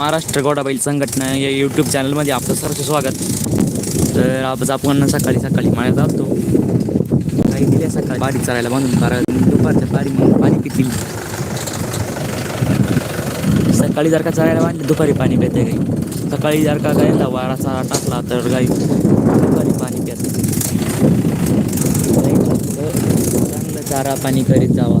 महाराष्ट्र गोडाबाईल संघटना या यूट्यूब चॅनलमध्ये आपलं सरचं स्वागत. तर आज आपण सकाळी सकाळी माळ्यात जातो काही दिल्या सकाळी बारी चालायला बांधून कारण दुपारच्या बारी म्हणून पाणी पितील. सकाळी जर का चालायला बांधले दुपारी पाणी पिते काही सकाळी जर का गायला चारा टाकला तर गाई दुपारी पाणी पित चांगलं चारा पाणी करीत जावा.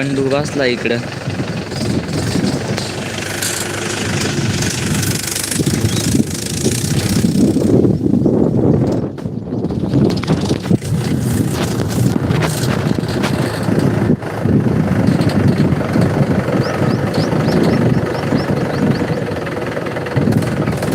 हा आपला बसला इकडं.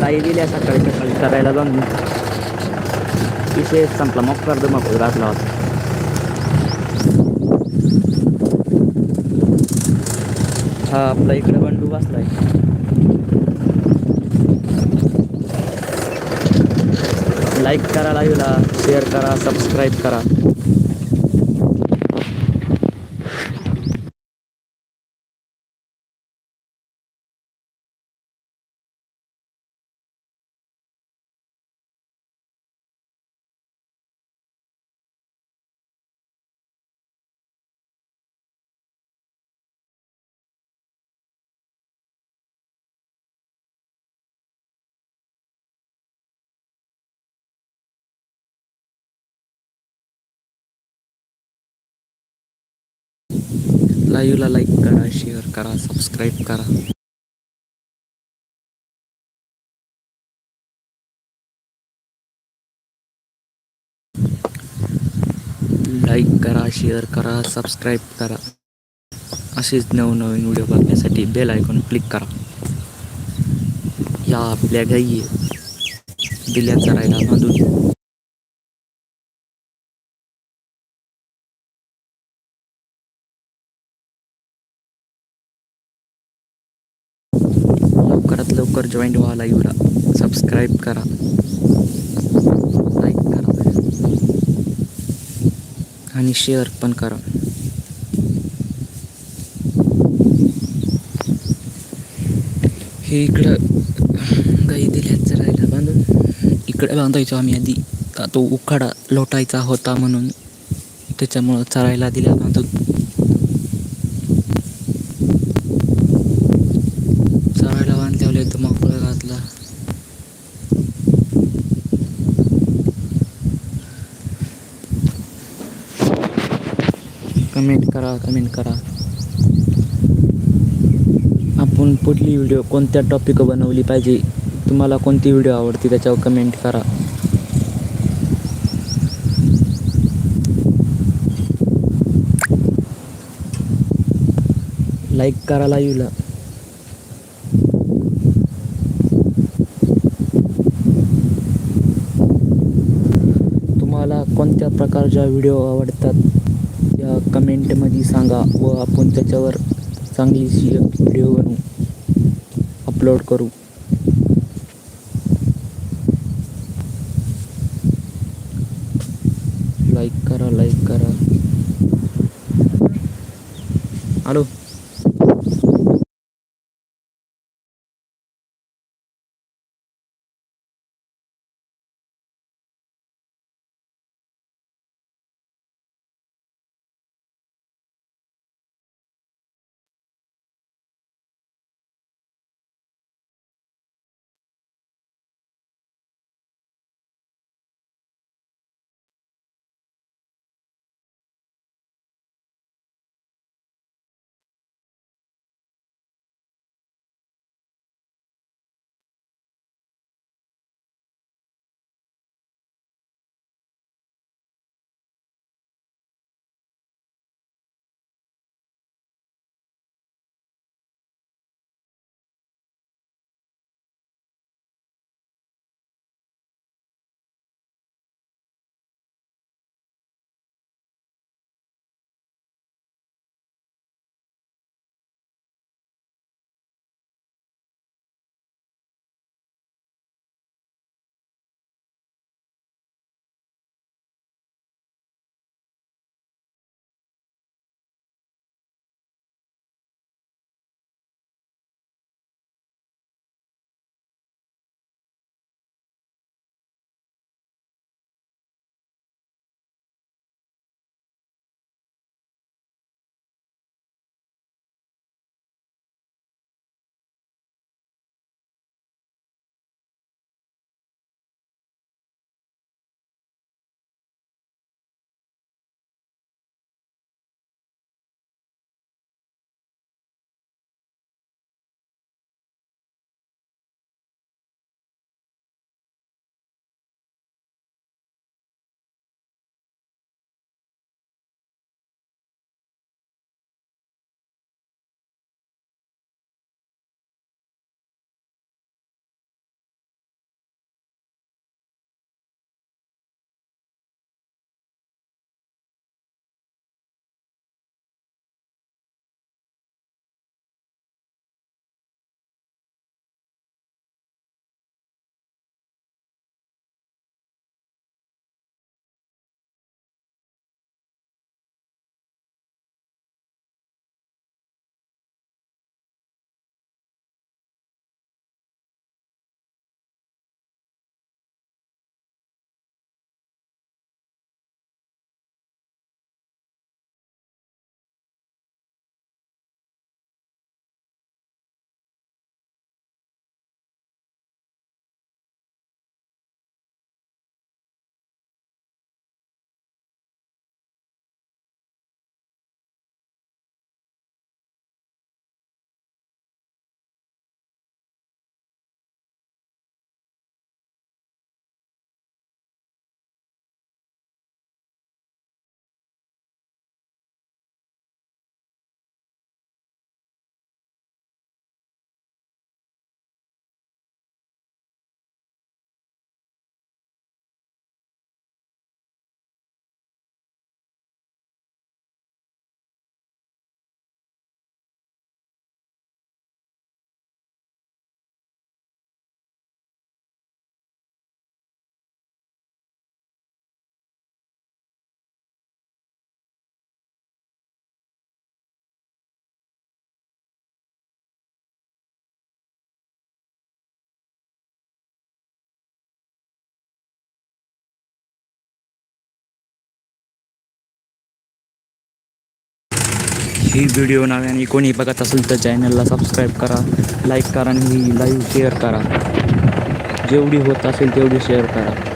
काही दिल्या सकाळी सकाळी करायला जाऊन. विषय संपला मग कर्ज मग घातला होता. हा आपला इकडे बंडू बसलाय. लाईक करा लाईव्हला शेअर करा सबस्क्राईब करा. लाईव्हला लाईक करा शेअर करा सबस्क्राईब करा. लाईक करा शेअर करा सबस्क्राईब करा. असेच नवनवीन व्हिडिओ बघण्यासाठी बेल आयकॉन क्लिक करा. या आपल्या गाई दिल्या चरायला बांधून लवकरात लवकर जॉईंट व्हा लाईव्हला सबस्क्राईब करा. लाईक करा. आणि शेअर पण करा. हे इकडं गाई दिल्यात चरायला बांधून. इकडे बांधायचो आम्ही आधी. तो उखाडा लोटायचा होता म्हणून. त्याच्यामुळं चरायला दिल्या बांधून चरायला बांधल्यावर तर मोकळं घातला कमेंट करा कमेंट करा. आपण पुढली व्हिडिओ कोणत्या टॉपिक बनवली पाहिजे? तुम्हाला कोणती व्हिडिओ आवडते त्याच्यावर कमेंट करा. लाईक करा लाईव्हला तुम्हाला कोणत्या प्रकारच्या व्हिडिओ आवडतात? कमेंटमध्ये सांगा व आपण त्याच्यावर चांगलीशी व्हिडिओ बनवू. अपलोड करू. लाईक करा लाईक करा. हॅलो ही व्हिडिओ नव्याने कोणी बघत असेल तर चॅनलला सबस्क्राईब करा लाईक करा आणि ही लाईव्ह शेअर करा. जेवढी होत असेल तेवढी शेअर करा.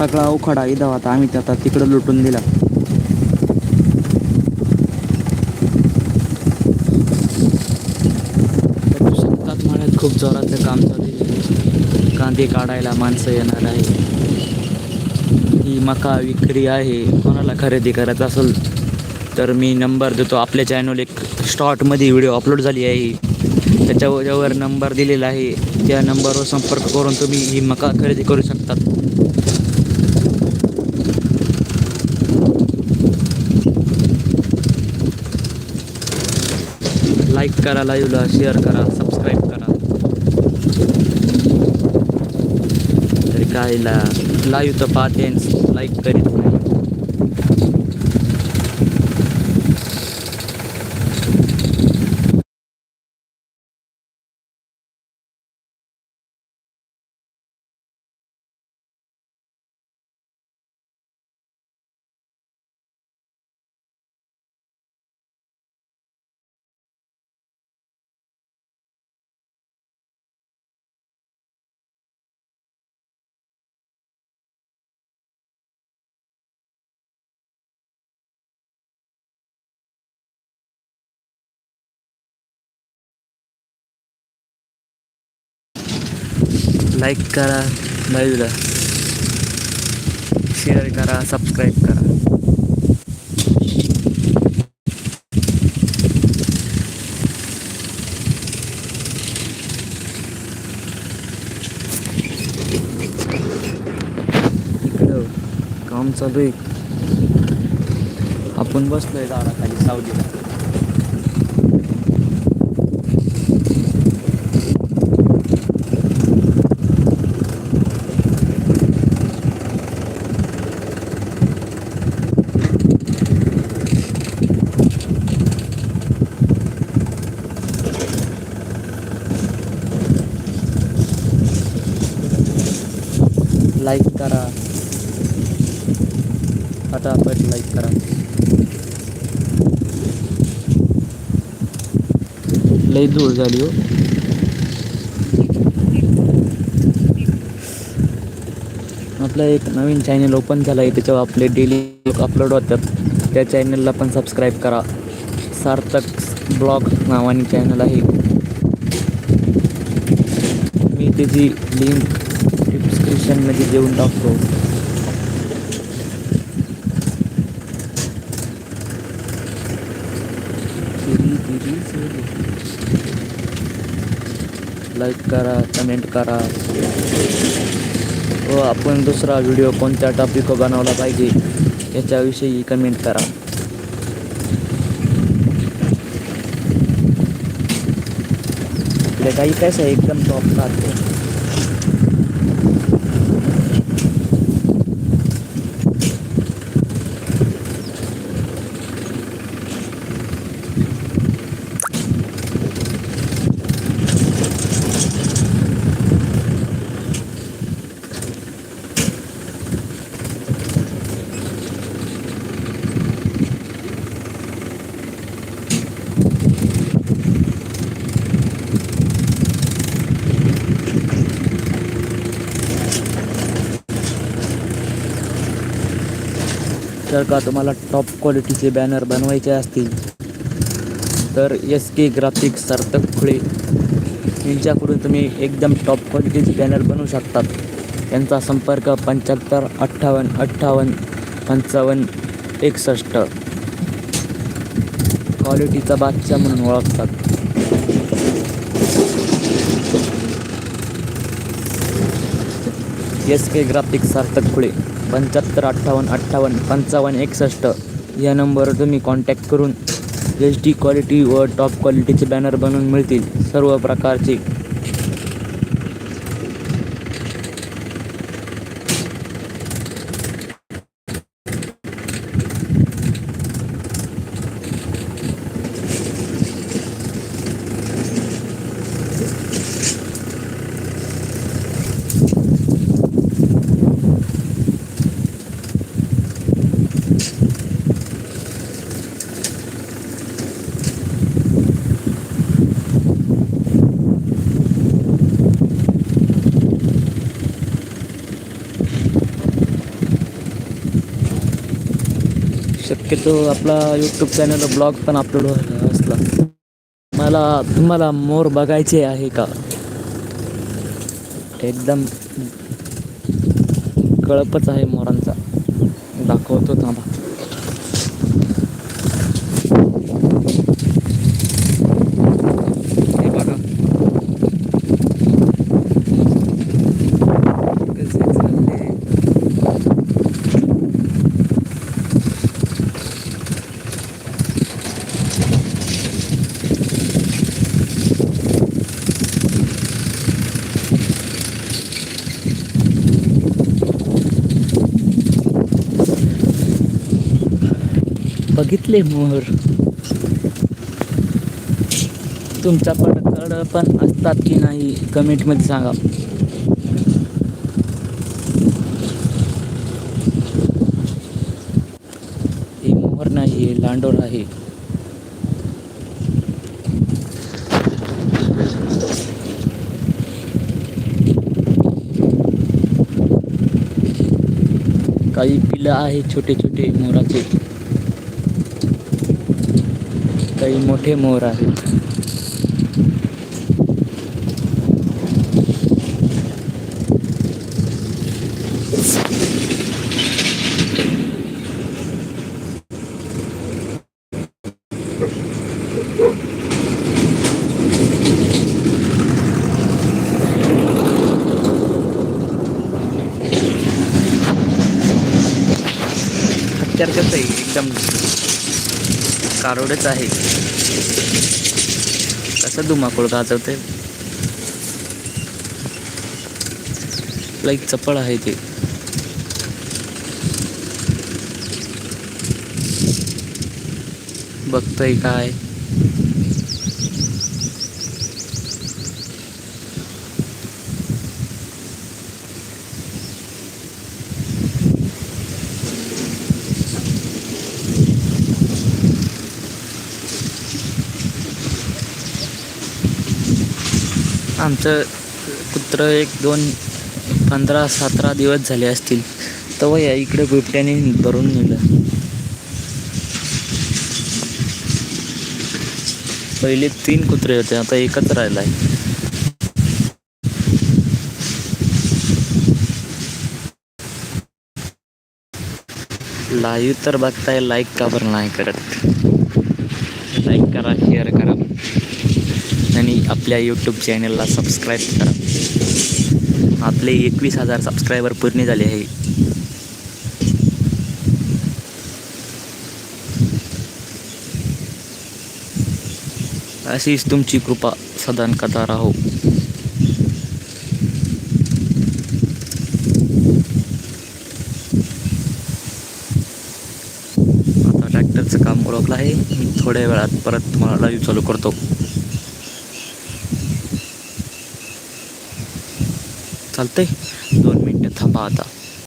सगळा उखाडा इदा होता. आम्ही त्याचा तिकडं लुटून दिला. बघू शकतात खूप जोराचं काम चालू आहे. कांदे काढायला माणसं येणार आहे. ही मका विक्री आहे. कोणाला खरेदी करायचं असेल तर मी नंबर देतो. आपल्या चॅनल एक स्टॉटमध्ये व्हिडिओ अपलोड झाली आहे. त्याच्यावर नंबर दिलेला आहे त्या नंबरवर संपर्क करून तुम्ही ही मका खरेदी करू शकतात. लाईक करा लाईव्हला शेअर करा सबस्क्राईब करा. तरी काय लाईव्ह तर पाहते लाईक करीत नाही लाईक करा लाईव्हला शेअर करा सबस्क्राईब करा. इकडं काम चालू आहे. आपण बसलोय झाडाखाली सावलीला. लाईक करा. फटाफट लाईक करा. लई धूळ झाली हो. आपलं एक नवीन चॅनल ओपन झालं आहे त्याच्यावर आपले डेली अपलोड होतात. त्या चॅनलला पण सबस्क्राईब करा. सार्थक ब्लॉग नावाने चॅनल आहे. मी त्याची लिंक डिस्क्रिप्शनमध्ये देऊन टाकतो. लाईक करा कमेंट करा. व आपण दुसरा व्हिडिओ कोणत्या टॉपिक बनवला पाहिजे, याच्याविषयी कमेंट करा. इकडे काही पैसा एकदम टॉप राहते जर का तुम्हाला टॉप क्वालिटीचे बॅनर बनवायचे असतील तर एस के ग्राफिक्स सार्थक खुळे यांच्याकडून तुम्ही एकदम टॉप क्वालिटीचे बॅनर बनवू शकतात. त्यांचा संपर्क पंच्याहत्तर अठ्ठावन्न अठ्ठावन्न पंचावन्न एकसष्ट. क्वालिटीचा बादशाह म्हणून ओळखतात. एस के ग्राफिक्स सार्थक खुळे पंच्याहत्तर अठ्ठावन्न अठ्ठावन्न पंचावन्न एकसष्ट या नंबरवर तुम्ही कॉन्टॅक्ट करून एच डी क्वालिटी व टॉप क्वालिटीचे बॅनर बनवून मिळतील. सर्व प्रकारचे शक्यतो आपला यूट्यूब चॅनल ब्लॉग पण अपलोड व्हायला असला. मला तुम्हाला मोर बघायचे आहे का? एकदम कळपच आहे मोरांचा. दाखवतो थांबा. बघितले मोहर तुमचा पडकड पण असतात की नाही कमेंटमध्ये सांगा. हे मोहर नाही हे लांडोर आहे. काही पिलं आहे छोटे छोटे मोराचे. काही मोठे मोर आहेत हत्यार कसं आहे एकदम कारोडच आहे. कसं धुमाकूळ गाजवते? लाईक चपळ आहे ते. बघतोय काय? आमचं कुत्रं एक दोन पंधरा सतरा दिवस झाले असतील. तेव्हा या इकडे बिबट्याने भरून नेलं. पहिले तीन कुत्रे होते आता एकच राहिला आहे लाईव्ह तर बघताय लाईक का बरं नाही करत? लाईक करा शेअर करा. आणि आपल्या यूट्यूब चॅनलला सबस्क्राईब करा. आपले एकवीस हजार सबस्क्रायबर पूर्ण झाले आहे. अशीच तुमची कृपा सदान करता राहो. आता ट्रॅक्टरचं काम ओळखलं आहे. मी थोड्या वेळात परत तुम्हाला लाईव्ह चालू करतो. चालतंय. दोन मिनटं थांबा आता.